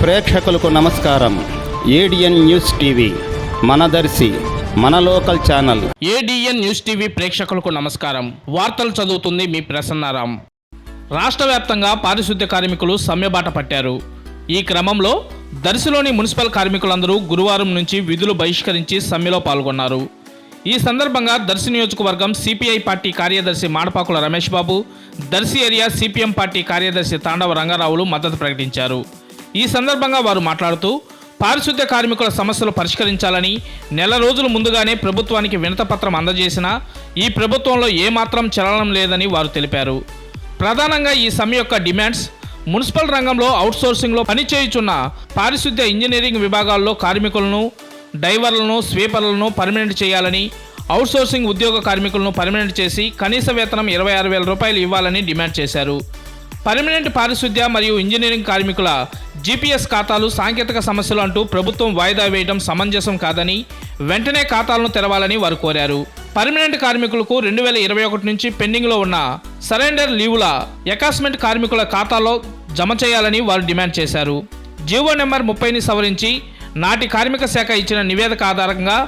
ప్రేక్షకులకు నమస్కారం. ADN news TV Manadarshi మన local channel. ADN news TV ప్రేక్షకులకు నమస్కారం. వార్తలు చదువుతుంది మీ ప్రసన్నారాం. రాష్ట్ర వ్యాప్తంగా పారిశుద్ధ్య కార్మికులు సమ్మెబాట పట్టారు. ఈ క్రమంలో దర్శిలోని మున్సిపల్ కార్మికులందరూ గురువారం నుంచి విధులు బహిష్కరించి సమ్మెలో పాల్గొన్నారు. ఈ సందర్భంగా దర్శి నియోజకవర్గం సిపిఐ పార్టీ కార్యదర్శి Madapakula Ramesh Babu Darsi area CPM party కార్యదర్శి తాండవ రంగారావులు మద్దతు ప్రకటించారు. ఈ సందర్భంగా వారు మాట్లాడుతూ పారిశుద్ధ్య కార్మికుల సమస్యలు పరిష్కరించాలని నెల రోజుల ముందుగానే ప్రభుత్వానికి వినతపత్రం అందజేసినా ఈ ప్రభుత్వంలో ఏమాత్రం చలనం లేదని వారు తెలిపారు. ప్రధానంగా ఈ సమ్మె యొక్క డిమాండ్స్ మున్సిపల్ రంగంలో అవుట్సోర్సింగ్లో పనిచేయుచున్న పారిశుద్ధ్య ఇంజనీరింగ్ విభాగాల్లో కార్మికులను డైవర్లను స్వీపర్లను పర్మనెంట్ చేయాలని అవుట్సోర్సింగ్ ఉద్యోగ కార్మికులను పర్మనెంట్ చేసి కనీస వేతనం ఇరవై ఆరు వేల రూపాయలు ఇవ్వాలని డిమాండ్ చేశారు. పర్మనెంట్ పారిశుద్ధ్య మరియు ఇంజనీరింగ్ కార్మికుల జీపీఎస్ ఖాతాలు సాంకేతిక సమస్యలు అంటూ ప్రభుత్వం వాయిదా వేయడం సమంజసం కాదని వెంటనే ఖాతాలను తెరవాలని వారు కోరారు. పర్మనెంట్ కార్మికులకు రెండు వేల ఇరవై ఒకటి నుంచి పెండింగ్లో ఉన్న సరెండర్ లీవుల అకాస్మెంట్ కార్మికుల ఖాతాలో జమ చేయాలని వారు డిమాండ్ చేశారు. జీవో నెంబర్ ముప్పైని సవరించి నాటి కార్మిక శాఖ ఇచ్చిన నివేదిక ఆధారంగా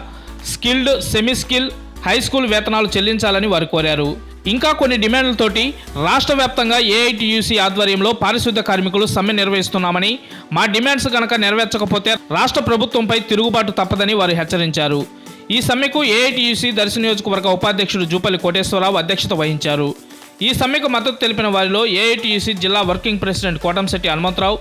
skilled semi skill high school వేతనాలు చెల్లించాలని వారు కోరారు. ఇంకా కొన్ని డిమాండ్లతోటి రాష్ట్ర వ్యాప్తంగా ఏఐటియుసి ఆధ్వర్యంలో పారిశుద్ధ్య కార్మికులు సమ్మె నిర్వహిస్తున్నామని మా డిమాండ్స్ కనుక నెరవేర్చకపోతే రాష్ట్ర ప్రభుత్వంపై తిరుగుబాటు తప్పదని వారు హెచ్చరించారు. ఈ సమ్మెకు ఏఐటియుసి దర్శి నియోజకవర్గ ఉపాధ్యక్షుడు జూపల్లి కోటేశ్వరరావు అధ్యక్షత వహించారు. ఈ సమ్మెకు మద్దతు తెలిపిన వారిలో ఏఐటీయూసీ జిల్లా working president Kotamsetty Hanumantharao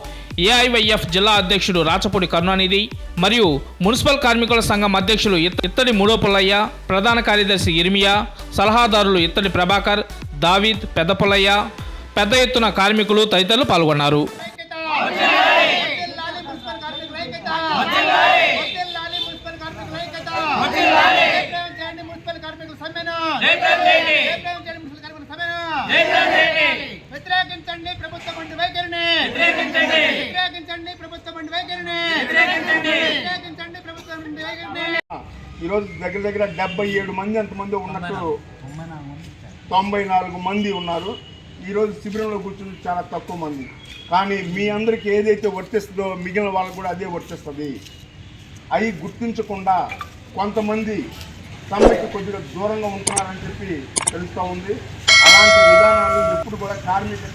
AIYF జిల్లా అధ్యక్షుడు రాచపూడి కరుణానిధి మరియు మున్సిపల్ కార్మికుల సంఘం అధ్యక్షులు ఇత్తడి మూడో పుల్లయ్య ప్రధాన కార్యదర్శి ఇర్మియా సలహాదారులు ఇత్తడి ప్రభాకర్ దావీద్ పెద్ద పుల్లయ్య పెద్ద ఎత్తున కార్మికులు తదితరులు పాల్గొన్నారు. కార్మికుల వ్యతిరేకించండి. ప్రభుత్వ మండి వైఖరిని. వ్యతిరేకించండి. ప్రభుత్వ మండి వైఖరిని. వ్యతిరేకించండి. ప్రభుత్వ మండి వైఖరిని. ఈరోజు దగ్గర దగ్గర డెబ్బై ఏడు మంది ఎంతమంది ఉన్నట్టు తొంభై నాలుగు మంది ఉన్నారు. ఈరోజు శిబిరంలో కూర్చుని చాలా తక్కువ మంది. కానీ మీ అందరికీ ఏదైతే వర్తిస్తుందో మిగిలిన వాళ్ళకు కూడా అదే వర్తిస్తుంది. అవి గుర్తించకుండా కొంతమంది సమ్మెకి కొద్దిగా దూరంగా ఉంటున్నారని చెప్పి తెలుస్తూ ఉంది. అలాంటి విధానాలు ఎప్పుడు కూడా కార్మిక